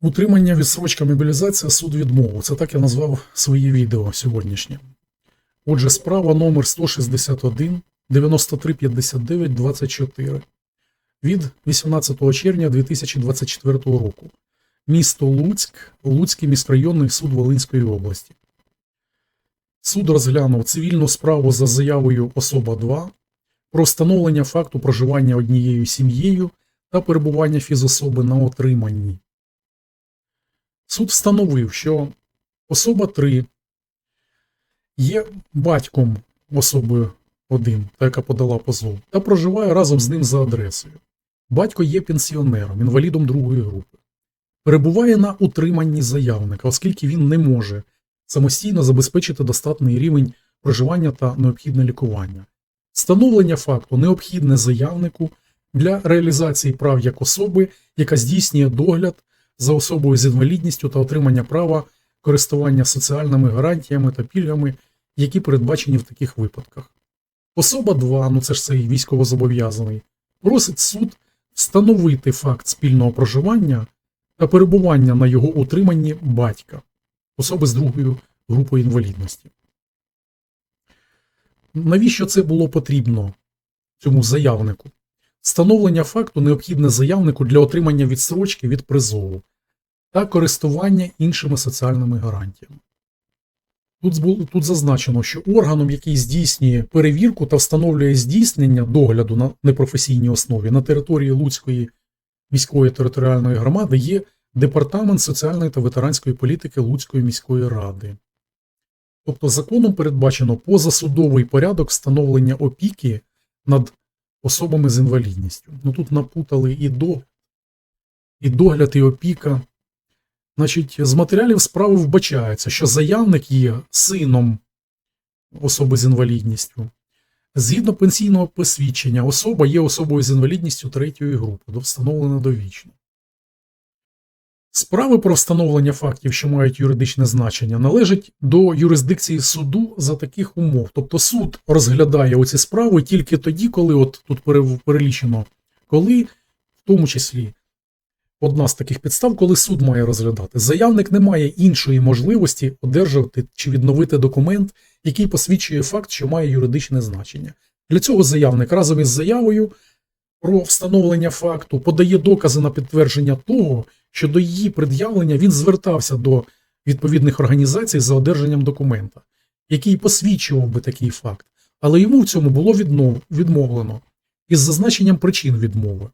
Утримання відсрочка мобілізація суд відмову. Це так я назвав своє відео сьогоднішнє. Отже, справа номер 161 9359 24 від 18 червня 2024 року. Місто Луцьк, Луцький міськрайонний суд Волинської області. Суд розглянув цивільну справу за заявою особа 2 про встановлення факту проживання однією сім'єю та перебування фізособи на отриманні. Суд встановив, що особа 3 є батьком особи 1, та яка подала позов, та проживає разом з ним за адресою. Батько є пенсіонером, інвалідом другої групи. Перебуває на утриманні заявника, оскільки він не може самостійно забезпечити достатний рівень проживання та необхідне лікування. Встановлення факту необхідне заявнику для реалізації прав як особи, яка здійснює догляд за особою з інвалідністю та отримання права користування соціальними гарантіями та пільгами, які передбачені в таких випадках. Особа 2, ну це ж цей військовозобов'язаний, просить суд встановити факт спільного проживання та перебування на його утриманні батька, особи з другою групою інвалідності. Навіщо це було потрібно цьому заявнику? Встановлення факту необхідне заявнику для отримання відстрочки від призову та користування іншими соціальними гарантіями. Тут, тут зазначено, що органом, який здійснює перевірку та встановлює здійснення догляду на непрофесійній основі на території Луцької міської територіальної громади є Департамент соціальної та ветеранської політики Луцької міської ради. Тобто законом передбачено позасудовий порядок встановлення опіки над особами з інвалідністю. Ну тут напутали і до, і догляд, і опіка. Значить, з матеріалів справи вбачається, що заявник є сином особи з інвалідністю. Згідно пенсійного посвідчення, особа є особою з інвалідністю третьої групи, встановлена довічно. Справи про встановлення фактів, що мають юридичне значення, належать до юрисдикції суду за таких умов. Тобто суд розглядає оці справи тільки тоді, коли от тут перелічено, коли, в тому числі, одна з таких підстав, коли суд має розглядати. Заявник не має іншої можливості одержати чи відновити документ, який посвідчує факт, що має юридичне значення. Для цього заявник разом із заявою про встановлення факту подає докази на підтвердження того, що до її пред'явлення він звертався до відповідних організацій за одержанням документа, який посвідчував би такий факт, але йому в цьому було відмовлено із зазначенням причин відмови.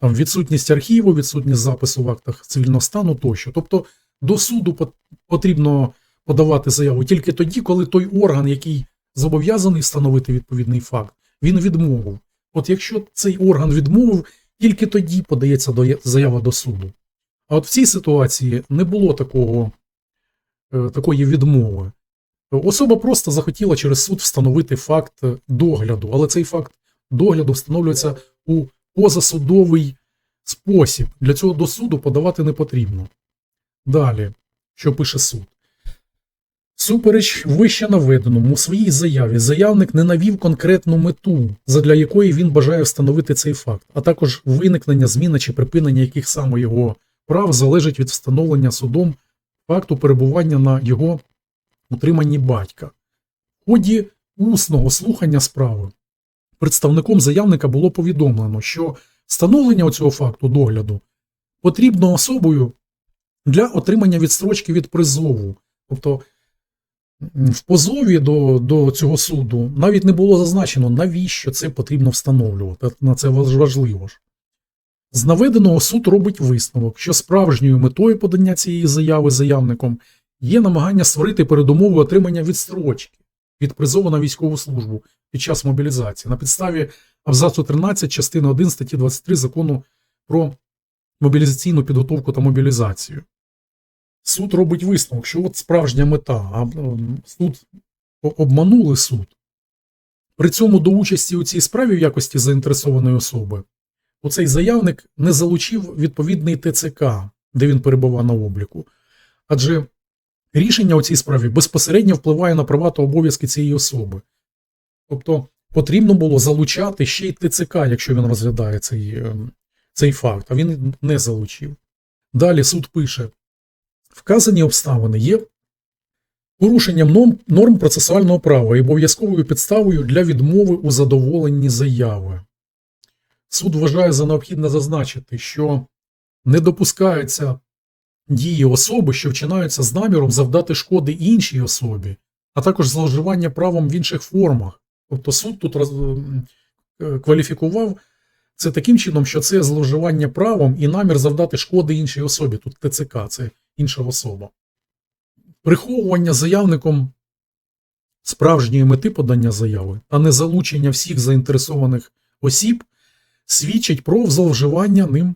Там відсутність архіву, відсутність запису в актах цивільного стану тощо. Тобто до суду потрібно подавати заяву тільки тоді, коли той орган, який зобов'язаний встановити відповідний факт, він відмовив. От якщо цей орган відмовив, тільки тоді подається заява до суду. А от в цій ситуації не було такого, е, такої відмови. Особа просто захотіла через суд встановити факт догляду, але цей факт догляду встановлюється у позасудовий спосіб. Для цього до суду подавати не потрібно. Далі, що пише суд. Супереч вище наведеному у своїй заяві заявник не навів конкретну мету, задля якої він бажає встановити цей факт, а також виникнення, зміна чи припинення яких саме його прав залежить від встановлення судом факту перебування на його утриманні батька. В ході усного слухання справи представником заявника було повідомлено, що встановлення цього факту догляду потрібно особою для отримання відстрочки від призову. Тобто в позові до, до цього суду навіть не було зазначено, навіщо це потрібно встановлювати. На це важливо ж. З наведеного суд робить висновок, що справжньою метою подання цієї заяви заявником є намагання створити передумови отримання відстрочки від призову на військову службу під час мобілізації на підставі абзацу 13 частини 1 статті 23 закону про мобілізаційну підготовку та мобілізацію. Суд робить висновок, що от справжня мета, а суд обманули суд. При цьому до участі у цій справі в якості заінтересованої особи оцей заявник не залучив відповідний ТЦК, де він перебував на обліку. Адже рішення у цій справі безпосередньо впливає на права та обов'язки цієї особи. Тобто потрібно було залучати ще й ТЦК, якщо він розглядає цей, ем, цей факт, а він не залучив. Далі суд пише: вказані обставини є порушенням норм, процесуального права і обов'язковою підставою для відмови у задоволенні заяви. Суд вважає за необхідне зазначити, що не допускаються дії особи, що вчинаються з наміром завдати шкоди іншій особі, а також зловживання правом в інших формах. Тобто суд тут роз... е, кваліфікував це таким чином, що це зловживання правом і намір завдати шкоди іншій особі. Тут ТЦК, це інша особа. Приховування заявником справжньої мети подання заяви та незалучення всіх заінтересованих осіб свідчить про зловживання ним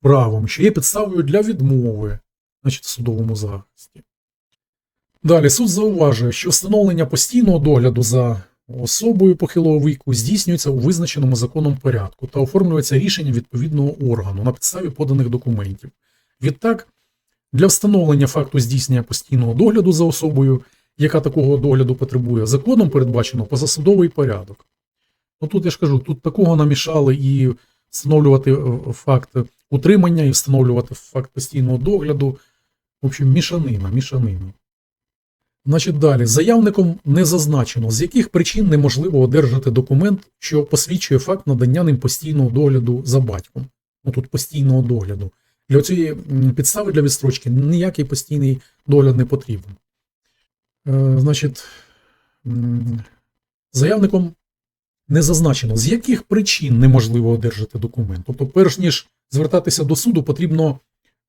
правом, що є підставою для відмови значить, в судовому захисті. Далі суд зауважує, що встановлення постійного догляду за особою похилого віку здійснюється у визначеному законом порядку та оформлюється рішення відповідного органу на підставі поданих документів. Відтак, для встановлення факту здійснення постійного догляду за особою, яка такого догляду потребує, законом передбачено позасудовий порядок. Ну тут я ж кажу, тут такого намішали і встановлювати е, факт утримання, і встановлювати факт постійного догляду. В общем, мішанина, мішанина. Значить, далі, заявником не зазначено, з яких причин неможливо одержати документ, що посвідчує факт надання ним постійного догляду за батьком. Ну тут постійного догляду. Для цієї підстави для відстрочки ніякий постійний догляд не потрібен. Е, значить, заявником не зазначено, з яких причин неможливо одержати документ. Тобто, перш ніж звертатися до суду, потрібно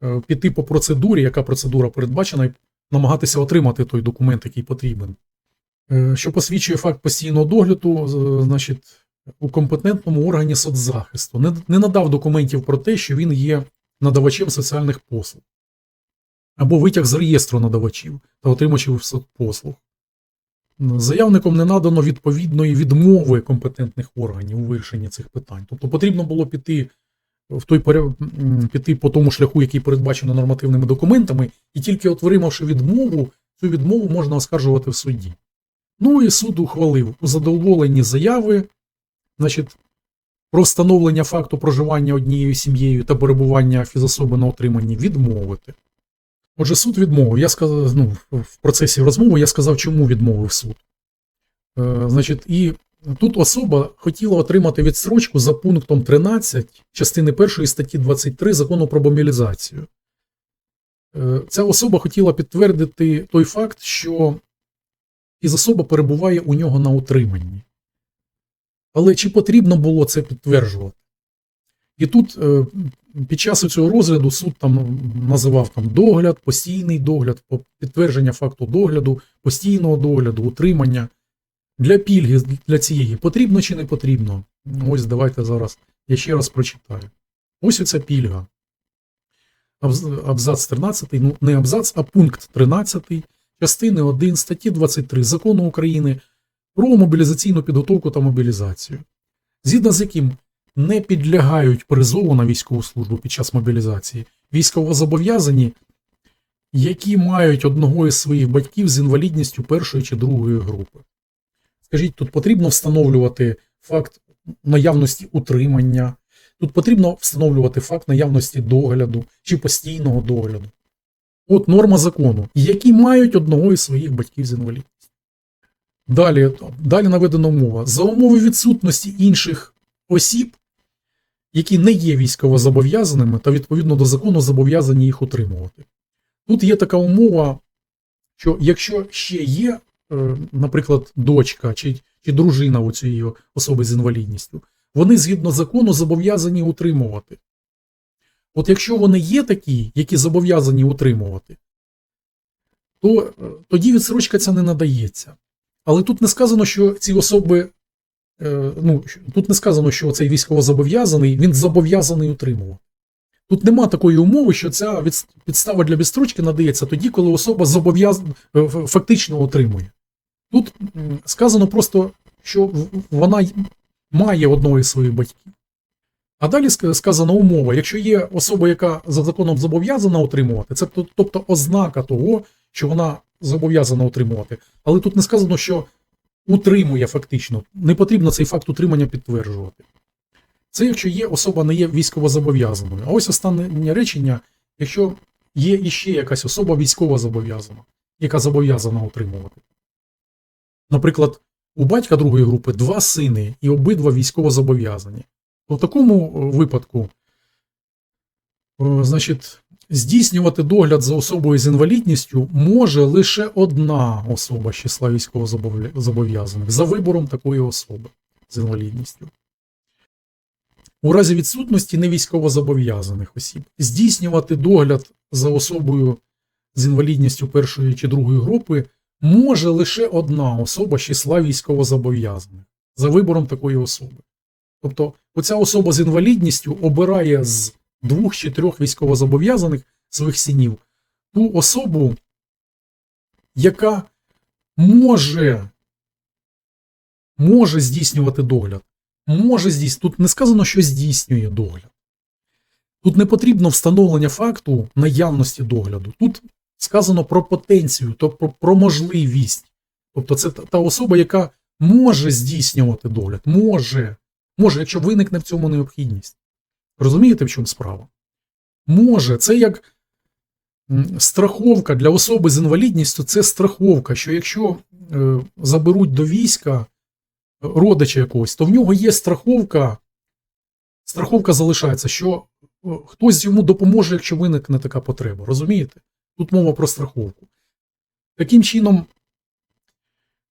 е, піти по процедурі, яка процедура передбачена, і намагатися отримати той документ, який потрібен. Е, Що посвідчує факт постійного догляду, значить, у компетентному органі соцзахисту не, не надав документів про те, що він є надавачем соціальних послуг, або витяг з реєстру надавачів та отримачів соцпослуг. Заявником не надано відповідної відмови компетентних органів у вирішенні цих питань. Тобто потрібно було піти в той піти по тому шляху, який передбачено нормативними документами, і тільки отримавши відмову, цю відмову можна оскаржувати в суді. Ну і суд ухвалив у задоволенні заяви, значить, про встановлення факту проживання однією сім'єю та перебування фізособи на отриманні відмовити. Отже, суд відмовив. Я сказав, ну, в процесі розмови я сказав, чому відмовив суд. Е, значить, і тут особа хотіла отримати відстрочку за пунктом 13 частини 1 статті 23 закону про мобілізацію. Е, ця особа хотіла підтвердити той факт, що фізособа перебуває у нього на утриманні. Але чи потрібно було це підтверджувати? І тут е, під час цього розгляду суд там називав там догляд, постійний догляд, підтвердження факту догляду, постійного догляду, утримання. Для пільги для цієї потрібно чи не потрібно? Ось давайте зараз я ще раз прочитаю. Ось оця пільга. Абзац 13, ну не абзац, а пункт 13 частини 1 статті 23 Закону України про мобілізаційну підготовку та мобілізацію, згідно з яким не підлягають призову на військову службу під час мобілізації військовозобов'язані, які мають одного із своїх батьків з інвалідністю першої чи другої групи. Скажіть, тут потрібно встановлювати факт наявності утримання, тут потрібно встановлювати факт наявності догляду чи постійного догляду. От норма закону, які мають одного із своїх батьків з інвалідністю. Далі, далі наведена умова. За умови відсутності інших осіб, які не є військовозобов'язаними та відповідно до закону зобов'язані їх утримувати. Тут є така умова, що якщо ще є, е, наприклад, дочка чи, чи дружина у цієї особи з інвалідністю, вони згідно закону зобов'язані утримувати. От якщо вони є такі, які зобов'язані утримувати, то е, тоді відсрочка ця не надається. Але тут не сказано, що ці особи, е, ну, тут не сказано, що цей військовозобов'язаний, він зобов'язаний утримувати. Тут нема такої умови, що ця підстава для відстрочки надається тоді, коли особа зобов'язана е, фактично отримує. Тут сказано просто, що вона має одного із своїх батьків. А далі сказана умова, якщо є особа, яка за законом зобов'язана отримувати, це тобто ознака того, що вона зобов'язана отримувати. Але тут не сказано, що утримує фактично. Не потрібно цей факт утримання підтверджувати. Це якщо є особа не є військовозобов'язаною. А ось останнє речення, якщо є іще якась особа військово зобов'язана, яка зобов'язана отримувати. Наприклад, у батька другої групи два сини і обидва військово зобов'язані. У такому е, випадку, е, значить, здійснювати догляд за особою з інвалідністю може лише одна особа з числа військово зобов'язаних за вибором такої особи з інвалідністю. У разі відсутності невійськовозобов'язаних осіб здійснювати догляд за особою з інвалідністю першої чи другої групи може лише одна особа з числа військовозобов'язаних за вибором такої особи. Тобто, оця особа з інвалідністю обирає з двох чи трьох військовозобов'язаних своїх синів ту особу, яка може, може здійснювати догляд. Може здійснювати. Тут не сказано, що здійснює догляд. Тут не потрібно встановлення факту наявності догляду. Тут сказано про потенцію, тобто про можливість. Тобто, це та особа, яка може здійснювати догляд. Може. Може, якщо виникне в цьому необхідність. Розумієте, в чому справа? Може, це як страховка для особи з інвалідністю, це страховка, що якщо е, заберуть до війська родича якогось, то в нього є страховка. Страховка залишається, що е, хтось йому допоможе, якщо виникне така потреба. Розумієте? Тут мова про страховку. Таким чином,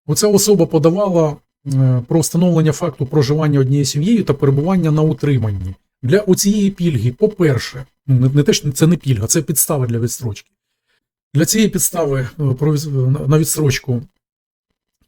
оця особа подавала е, про встановлення факту проживання однією сім'єю та перебування на утриманні. Для оцієї пільги, по-перше, ну, не, те, що це не пільга, це підстава для відстрочки. Для цієї підстави е, на відстрочку,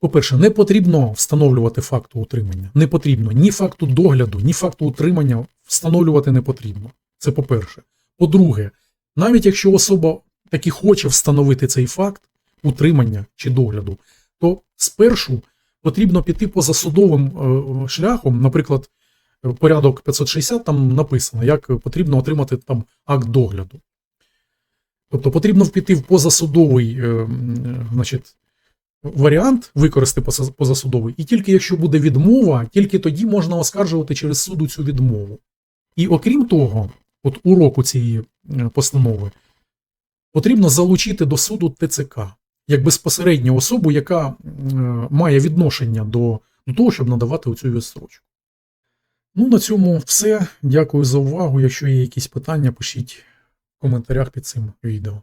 по-перше, не потрібно встановлювати факту утримання. Не потрібно ні факту догляду, ні факту утримання встановлювати не потрібно. Це по-перше. По-друге, навіть якщо особа таки хоче встановити цей факт утримання чи догляду, то спершу потрібно піти по засудовим е, шляхом, наприклад, е, порядок 560 там написано, як потрібно отримати там акт догляду. Тобто потрібно піти в позасудовий е, значить, варіант, використати позасудовий, і тільки якщо буде відмова, тільки тоді можна оскаржувати через суду цю відмову. І окрім того, от уроку цієї е, постанови, потрібно залучити до суду ТЦК як безпосередню особу, яка е, має відношення до того, щоб надавати оцю відстрочку. Ну, на цьому все. Дякую за увагу. Якщо є якісь питання, пишіть в коментарях під цим відео.